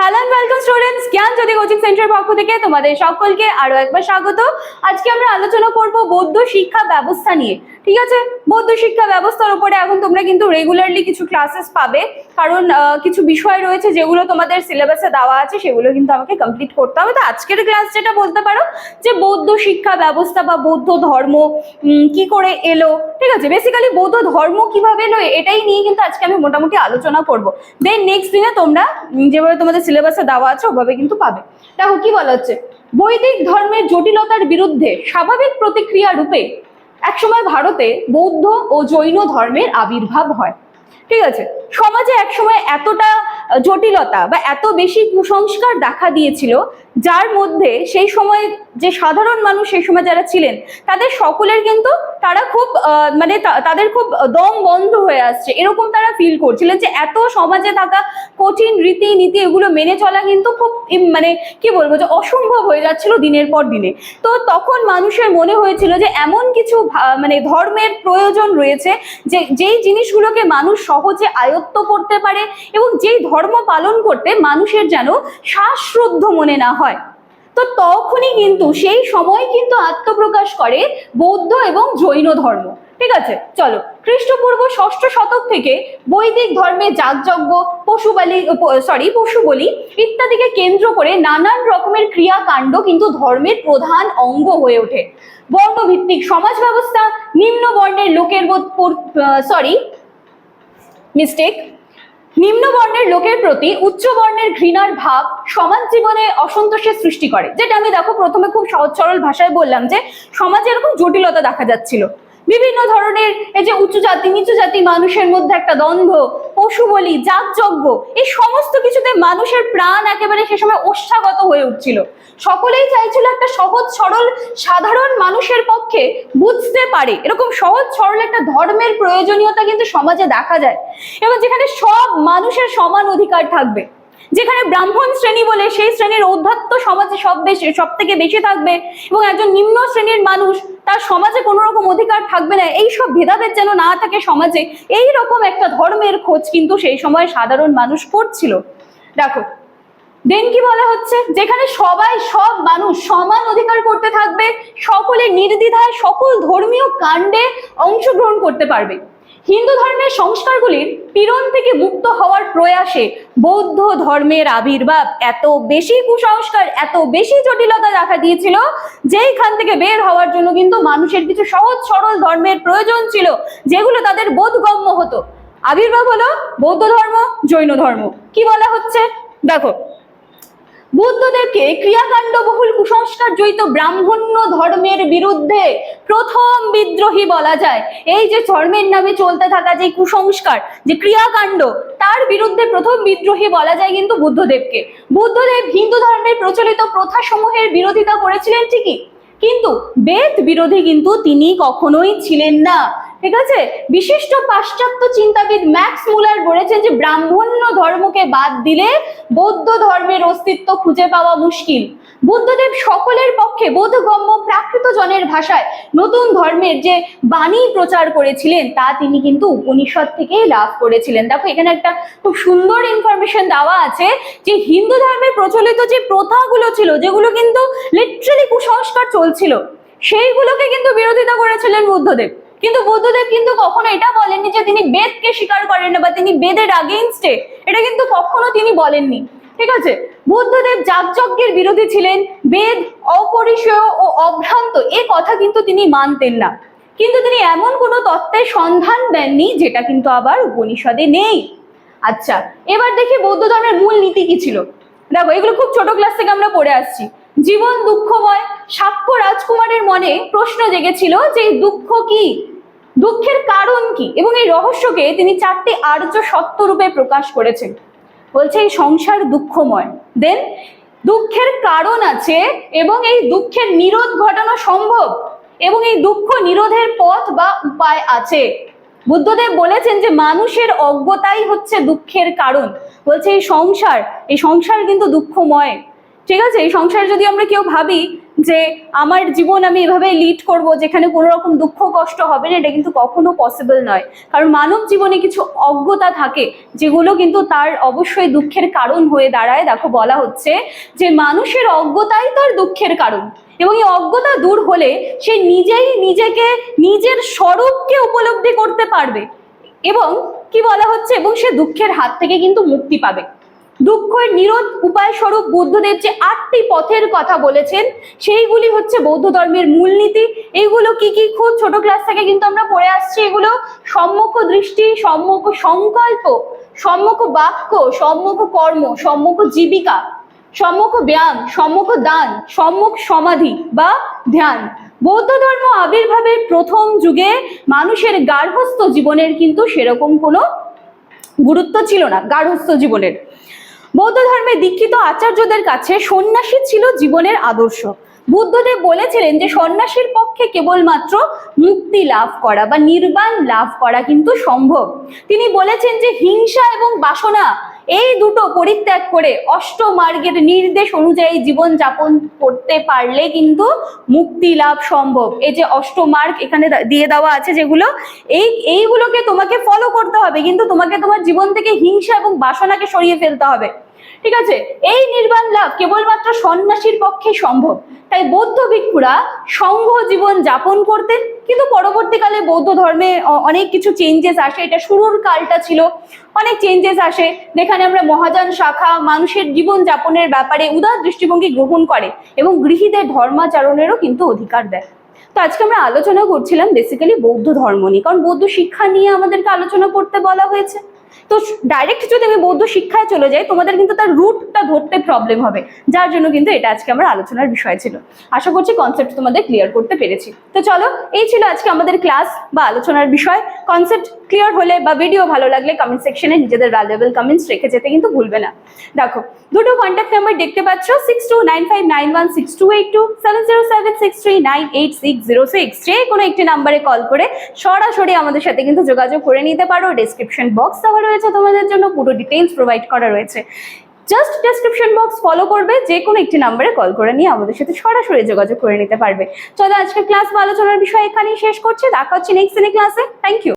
Hello and welcome students জ্ঞান জ্যোতি coaching সেন্টারের পক্ষ থেকে তোমাদের সকলকে আরও একবার স্বাগত। আজকে আমরা আলোচনা করব বৌদ্ধ শিক্ষা ব্যবস্থা নিয়ে। ঠিক আছে? বৌদ্ধ শিক্ষা ব্যবস্থার উপরে এখন তোমরা কিন্তু রেগুলারলি কিছু ক্লাসেস পাবে। কারণ কিছু বিষয় রয়েছে যেগুলো তোমাদের সিলেবাসে দেওয়া আছে, সেগুলো কিন্তু আমাকে কমপ্লিট করতে হবে। তো আজকের ক্লাস যেটা বলতে পারো, যে বৌদ্ধ শিক্ষা ব্যবস্থা বা বৌদ্ধ ধর্ম কি করে এলো? ঠিক আছে? বেসিক্যালি বৌদ্ধ ধর্ম কীভাবে এলো, এটাই নিয়ে কিন্তু আজকে আমি মোটামুটি আলোচনা করব। দেন নেক্সট দিনে তোমরা যেভাবে তোমাদের সিলেবাসে দেওয়া আছে, ওভাবে কিন্তু পাবে। দেখো কি বলা হচ্ছে? বৈদিক ধর্মের জটিলতার বিরুদ্ধে স্বাভাবিক প্রতিক্রিয়া রূপে একসময় ভারতে বৌদ্ধ ও জৈন ধর্মের আবির্ভাব হয়। ঠিক আছে? সমাজে একসময় এতটা জটিলতা বা এত বেশি কুসংস্কার দেখা দিয়েছিল, যার মধ্যে সেই সময় যে সাধারণ মানুষ সেই সময় যারা ছিলেন, তাদের সকলের কিন্তু তারা খুব মানে তাদের খুব দম বন্ধ হয়ে আসছে। এরকম তারা ফিল করছিলেন যে এত সমাজে থাকা কঠিন রীতি নীতি এগুলো মেনে চলা কিন্তু খুব মানে কি বলব যে অসম্ভব হয়ে যাচ্ছিল দিনের পর দিনে। তো তখন মানুষের মনে হয়েছিল যে এমন কিছু মানে ধর্মের প্রয়োজন রয়েছে যে, যেই জিনিসগুলোকে মানুষ সহজে আয়ত্ত করতে পারে এবং যেই ধর্ম পালন করতে মানুষের যেন শ্বাসরুদ্ধ মনে না হয়। তো তখনই কিন্তু সেই সময় কিন্তু আত্মপ্রকাশ করে বৌদ্ধ এবং জৈন ধর্ম। ঠিক আছে? চলো, খ্রিস্টপূর্ব ষষ্ঠ শতক থেকে বৈদিক ধর্মে যাগযজ্ঞ, পশু বলি সরি পশু বলি ইত্যাদিকে কেন্দ্র করে নানান রকমের ক্রিয়াকাণ্ড কিন্তু ধর্মের প্রধান অঙ্গ হয়ে ওঠে। বর্ণভিত্তিক সমাজ ব্যবস্থা, নিম্ন বর্ণের লোকের সরি মিস্টেক নিম্ন বর্ণের লোকের প্রতি উচ্চ বর্ণের ঘৃণার ভাব সমাজ জীবনে অসন্তোষের সৃষ্টি করে। যেটা আমি দেখো প্রথমে খুব সহজ সরল ভাষায় বললাম যে সমাজে এরকম জটিলতা দেখা যাচ্ছিল। বিভিন্ন ধরনের এই যে উচ্চ জাতি, নিচু জাতি মানুষের মধ্যে একটা দ্বন্দ্ব, পশু বলি যাগযজ্ঞ এই সমস্ত কিছুতে মানুষের প্রাণ একেবারে সে সময় ওষ্ঠাগত হয়ে উঠছিল। সকলেই চাইছিল একটা সহজ, সরল, সাধারণ মানুষের পক্ষে বুঝতে পারে। এরকম সহজ, সরল একটা ধর্মের প্রয়োজনীয়তা কিন্তু সমাজে দেখা যায়। এবং যেখানে সব মানুষের সমান অধিকার থাকবে, যেখানে ব্রাহ্মণ শ্রেণি বলে সেই শ্রেণির ঔদ্ধত্য সমাজে সব বেশি সব থেকে বেশি থাকবে এবং একজন নিম্ন শ্রেণির মানুষ তার সমাজে কোনো রকম অধিকার থাকবে না। এই সব ভেদাভেদ যেন না থাকে সমাজে এই রকম একটা ধর্মের খোঁজ কিন্তু সেই সময় সাধারণ মানুষ করছিল। দেখো, দেন কি বলা হচ্ছে? যেখানে সবাই সব মানুষ সমান অধিকার করতে থাকবে সকলে নির্দ্বিধায় সকল ধর্মীয় কাণ্ডে অংশগ্রহণ করতে পারবে। হিন্দু ধর্মের সংস্কারগুলির পীড়ন থেকে মুক্ত হওয়ার প্রয়াসে বৌদ্ধ ধর্মের আবির্ভাব এত বেশি কুসংস্কার, এত বেশি জটিলতা দেখা দিয়েছিল, যেইখান থেকে বের হওয়ার জন্য কিন্তু মানুষের কিছু সহজ সরল ধর্মের প্রয়োজন ছিল, যেগুলো তাদের বোধগম্য হতো। আবির্ভাব হলো বৌদ্ধ ধর্ম, জৈন ধর্ম। কি বলা হচ্ছে? দেখো বুদ্ধদেবকে ক্রিয়াকাণ্ড বহুল কুসংস্কার জড়িত ব্রাহ্মণ্য ধর্মের বিরুদ্ধে প্রথম বিদ্রোহী বলা যায়। এই যে ধর্মের নামে চলতে থাকা যে কুসংস্কার, যে ক্রিয়াকাণ্ড, তার বিরুদ্ধে প্রথম বিদ্রোহী বলা যায় কিন্তু বুদ্ধদেবকে। বুদ্ধদেব হিন্দু ধর্মের প্রচলিত প্রথা সমূহের বিরোধিতা করেছিলেন ঠিকই, কিন্তু বেদ বিরোধী কিন্তু তিনি কখনোই ছিলেন না। ঠিক আছে? বিশিষ্ট পাশ্চাত্য চিন্তাবিদ ম্যাক্স মুলার বলেছেন যে ব্রাহ্মণ্য ধর্মকে বাদ দিলে বৌদ্ধ ধর্মের অস্তিত্ব খুঁজে পাওয়া মুশকিল। বুদ্ধদেব সকলের পক্ষে বোধগম্য প্রাকৃত জনের ভাষায় নতুন ধর্মের যে বাণী প্রচার করেছিলেন, তা তিনি কিন্তু উপনিষদ থেকেই লাভ করেছিলেন। দেখো, এখানে একটা খুব সুন্দর ইনফরমেশন দেওয়া আছে যে হিন্দু ধর্মের প্রচলিত যে প্রথাগুলো ছিল, যেগুলো কিন্তু লিটারালি কুসংস্কার চলছিল, সেইগুলোকে কিন্তু বিরোধিতা করেছিলেন বুদ্ধদেব। কিন্তু বুদ্ধদেব কিন্তু কখনো এটা বলেননি যে তিনি বেদকে স্বীকার করেন না বা তিনি বেদের আগেনস্টে এটা কিন্তু কখনো তিনি বলেননি। ঠিক আছে? বুদ্ধদেব যাগযজ্ঞের বিরোধী ছিলেন, বেদ অপরিসয় ও অভ্রান্ত, এ কথা কিন্তু তিনি মানতেন না। কিন্তু তিনি এমন কোনো তত্ত্বের সন্ধান দেননি যেটা কিন্তু আবার উপনিষদে নেই। আচ্ছা এবার দেখি বৌদ্ধ ধর্মের মূল নীতি কি ছিল? দেখো, এগুলো খুব ছোট ক্লাস থেকে আমরা পড়ে আসছি। জীবন দুঃখময় সাক্ষ্য রাজকুমারের মনে প্রশ্ন জেগেছিল যে দুঃখ কি? দুঃখের কারণ কি? এবং এই রহস্যকে তিনি চারটি আর্য সত্য রূপে প্রকাশ করেছেন। বলছে এই সংসার দুঃখময়। দেন দুঃখের কারণ আছে এবং এই দুঃখের নিরোধ ঘটানো সম্ভব এবং এই দুঃখ নিরোধের পথ বা উপায় আছে। বুদ্ধদেব বলেছেন যে মানুষের অজ্ঞতাই হচ্ছে দুঃখের কারণ। বলছে এই সংসার এই সংসার কিন্তু দুঃখময়। ঠিক আছে? এই সংসার যদি আমরা কেউ ভাবি যে আমার জীবন আমি এভাবে লিড করব, যেখানে কোনো রকম দুঃখ কষ্ট হবে না, এটা কিন্তু কখনো পসিবল নয়। কারণ মানব জীবনে কিছু অজ্ঞতা থাকে, যেগুলো কিন্তু তার অবশ্যই দুঃখের কারণ হয়ে দাঁড়ায়। দেখো, বলা হচ্ছে যে মানুষের অজ্ঞতাই তার দুঃখের কারণ। এবং এই অজ্ঞতা দূর হলে সে নিজেই নিজেকে নিজের স্বরূপকে উপলব্ধি করতে পারবে। এবং কি বলা হচ্ছে? এবং সে দুঃখের হাত থেকে কিন্তু মুক্তি পাবে। দুঃখের নিরোধ উপায় স্বরূপ বুদ্ধদেব যে আটটি পথের কথা বলেছেন, সেইগুলি হচ্ছে বৌদ্ধ ধর্মের মূলনীতি। এইগুলো কি কি? খুব ছোট ক্লাস থেকে কিন্তু আমরা পড়ে আসছি। এগুলো সম্মুখ দৃষ্টি, সম্মুখ সংকল্প, সম্মুখ বাক্য, সম্মুখ কর্ম, সম্মুখ জীবিকা, সম্মুখ ব্যায়াম, সম্মুখ দান, সম্মুখ সমাধি বা ধ্যান। বৌদ্ধ ধর্ম আবির্ভাবের প্রথম যুগে মানুষের গার্হস্থ্য জীবনের কিন্তু সেরকম কোনো গুরুত্ব ছিল না, গার্হস্থ্য জীবনের। বৌদ্ধ ধর্মে দীক্ষিত আচার্যদের কাছে সন্ন্যাসী ছিল জীবনের আদর্শ। বুদ্ধদেব বলেছিলেন যে, সন্ন্যাসীর পক্ষে কেবলমাত্র মুক্তি লাভ করা বা নির্বাণ লাভ করা কিন্তু সম্ভব। তিনি বলেছেন যে, হিংসা এবং বাসনা এই দুটো পরিত্যাগ করে অষ্টমার্গের নির্দেশ অনুযায়ী জীবন যাপন করতে পারলে কিন্তু মুক্তি লাভ সম্ভব। এই যে অষ্টমার্গ এখানে দিয়ে দেওয়া আছে যেগুলো, এই, এইগুলোকে তোমাকে ফলো করতে হবে। কিন্তু তোমাকে তোমার জীবন থেকে হিংসা এবং বাসনাকে সরিয়ে ফেলতে হবে। ঠিক আছে? এই নির্বাণ লাভ কেবলমাত্র সন্ন্যাসীর পক্ষে সম্ভব। তাই বৌদ্ধ ভিক্ষুরা সংঘ জীবন যাপন করতেন, কিন্তু পরবর্তীকালে বৌদ্ধ ধর্মে অনেক কিছু চেঞ্জেস আসে। এটা শুরুর কালটা ছিল। অনেক চেঞ্জেস আসে। যেখানে আমরা মহাযান শাখা, মানুষের জীবন যাপনের ব্যাপারে উদার দৃষ্টিভঙ্গি গ্রহণ করে এবং গৃহীদের ধর্মাচরণেরও কিন্তু অধিকার দেয়। তো আজকে আমরা আলোচনা করছিলাম বেসিক্যালি বৌদ্ধ ধর্ম নিয়ে। কারণ বৌদ্ধ শিক্ষা নিয়ে আমাদেরকে আলোচনা করতে বলা হয়েছে। তো ডাইরেক্ট যদি আমি বৌদ্ধ শিক্ষায় চলে যাই, তোমাদের কিন্তু তার রুটটা ধরতে প্রবলেম হবে। যার জন্য কিন্তু এটা আজকে আমার আলোচনার বিষয় ছিল। আশা করছি কনসেপ্ট তোমাদের ক্লিয়ার করতে পেরেছি। তো চলো, এই ছিল আজকে আমাদের ক্লাস বা আলোচনার বিষয়। কনসেপ্ট ক্লিয়ার হলে বা ভিডিও ভালো লাগলে কমেন্ট সেকশনে নিজেদের ভ্যালুয়েবল কমেন্টস রেখে যেতে কিন্তু ভুলবে না। দেখো, দুটো কন্ট্যাক্ট নাম্বার দেখতে পাচ্ছ six two nine five nine one six two eight two seven zero seven six three nine eight six zero six যে কোনো একটি নাম্বারে কল করে সরাসরি আমাদের সাথে কিন্তু যোগাযোগ করে নিতে পারো। ডেসক্রিপশন বক্স দেওয়া রয়েছে, তোমাদের জন্য পুরো ডিটেলস প্রোভাইড করা রয়েছে। জাস্ট ডেসক্রিপশন বক্স ফলো করবে, যে কোনো একটি নাম্বারে কল করে নিয়ে আমাদের সাথে সরাসরি যোগাযোগ করে নিতে পারবে। চলো আজকে ক্লাস বা আলোচনার বিষয় এখানেই শেষ করছি, দেখা হচ্ছে নেক্সট দিনে ক্লাসে থ্যাংক ইউ